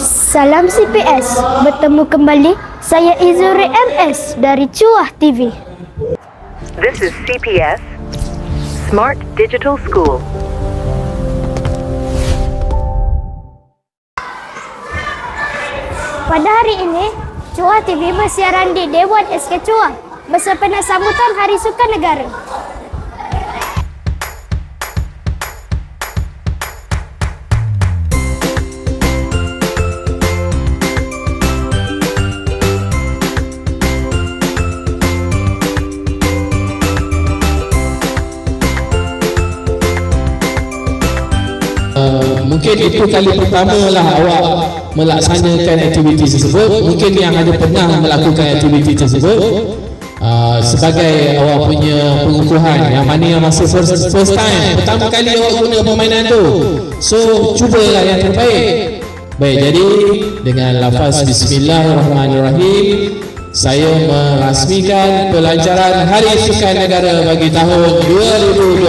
Salam CPS, bertemu kembali saya Izuri MS dari Cuah TV. This is CPS, Smart Digital School. Pada hari ini, Cuah TV bersiaran di Dewan SK Cuah bersempena sambutan Hari Sukan Negara. Mungkin itu kali pertama lah awak melaksanakan aktiviti tersebut. Mungkin yang ada pernah melakukan aktiviti tersebut uh, sebagai awak punya pengukuhan yang mana yang masa first, first time pertama kali awak guna permainan tu. So cubalah yang terbaik. Baik jadi dengan lafaz bismillahirrahmanirrahim saya merasmikan pelancaran Hari Sukan Negara bagi tahun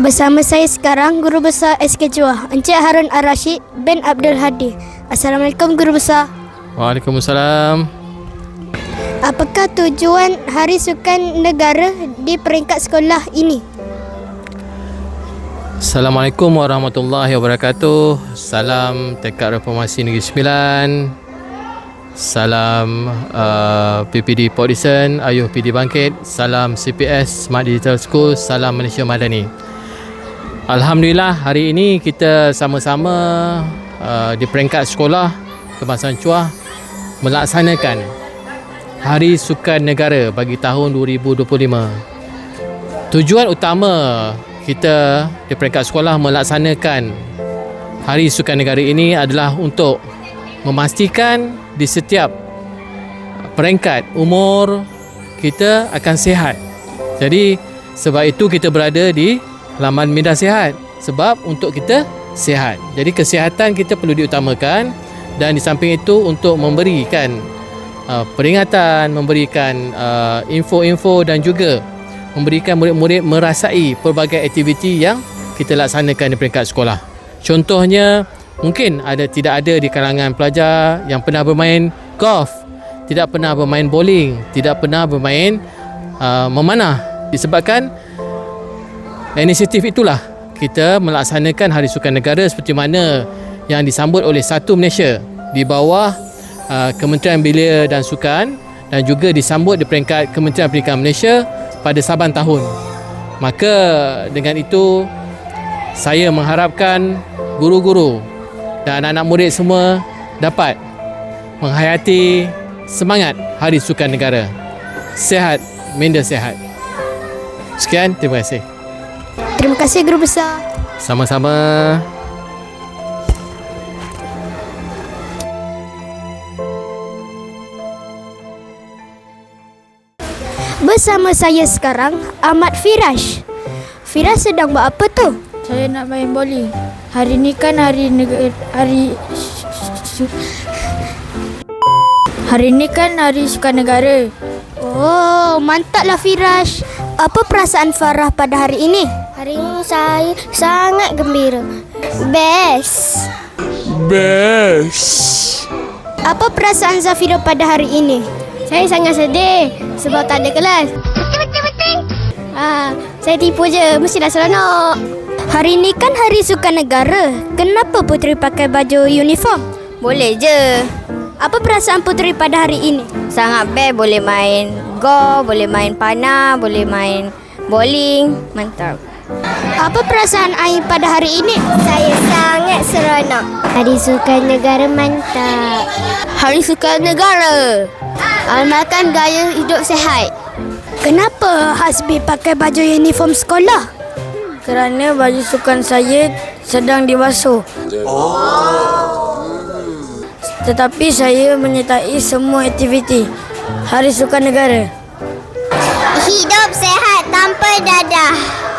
Bersama saya sekarang Guru Besar SK Cuah, Encik Harun Ar-Rashid bin Abdul Hadi. Assalamualaikum Guru Besar. Waalaikumsalam. Apakah tujuan Hari Sukan Negara di peringkat sekolah ini? Assalamualaikum warahmatullahi wabarakatuh. Salam Tekad Reformasi Negeri Sembilan. Salam uh, PPD Port Dickson, Ayuh PD Bangkit. Salam CPS Smart Digital School. Salam Malaysia Madani. Alhamdulillah hari ini kita sama-sama uh, di peringkat sekolah Kebangsaan Cuah melaksanakan Hari Sukan Negara bagi tahun 2025. Tujuan utama kita di peringkat sekolah melaksanakan Hari Sukan Negara ini adalah untuk memastikan di setiap peringkat umur kita akan sihat. Jadi sebab itu kita berada di laman media sihat sebab untuk kita sihat. Jadi kesihatan kita perlu diutamakan dan di samping itu untuk memberikan uh, peringatan, memberikan uh, info-info dan juga memberikan murid-murid merasai pelbagai aktiviti yang kita laksanakan di peringkat sekolah. Contohnya mungkin ada tidak ada di kalangan pelajar yang pernah bermain golf, tidak pernah bermain bowling, tidak pernah bermain uh, memanah disebabkan inisiatif itulah kita melaksanakan Hari Sukan Negara seperti mana yang disambut oleh Satu Malaysia di bawah uh, Kementerian Belia dan Sukan dan juga disambut di peringkat Kementerian Pendidikan Malaysia pada Saban tahun. Maka dengan itu saya mengharapkan guru-guru dan anak-anak murid semua dapat menghayati semangat Hari Sukan Negara. Sehat, minda sehat. Sekian, terima kasih. Terima kasih Guru Besar. Sama-sama. Bersama saya sekarang Ahmad Firash. Firash sedang buat apa tu? Saya nak main bowling. Hari ni kan hari negara hari Hari ni kan hari sukan negara. Oh, mantaplah Firash. Apa perasaan Farah pada hari ini? Hari ini saya sangat gembira. Best. Best. Apa perasaan Zafira pada hari ini? Saya sangat sedih sebab tak ada kelas. Betul-betul. Ah, saya tipu je, mestilah seronok. Hari ini kan Hari Sukan Negara. Kenapa Puteri pakai baju uniform? Boleh je. Apa perasaan Puteri pada hari ini? Sangat best boleh main go, boleh main panah, boleh main bowling. Mantap. Apa perasaan Ain pada hari ini? Saya sangat seronok. Hari Sukan Negara mantap. Hari Sukan Negara. Amalkan gaya hidup sehat. Kenapa Hasbi pakai baju uniform sekolah? Kerana baju sukan saya sedang dibasuh. Tetapi saya menyertai semua aktiviti Hari Sukan Negara. Hidup sehat tanpa dadah.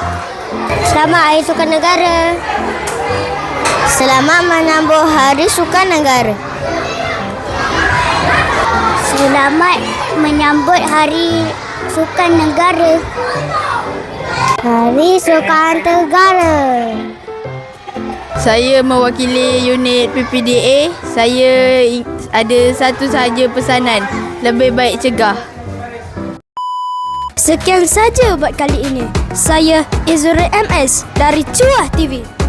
Selamat Hari Sukan Negara. Selamat menyambut Hari Sukan Negara. Selamat menyambut Hari Sukan Negara. Hari Sukan Negara. Saya mewakili unit PPDA. Saya ada satu sahaja pesanan. Lebih baik cegah. Sekian saja buat kali ini. Saya Izuri MS dari Cuah TV.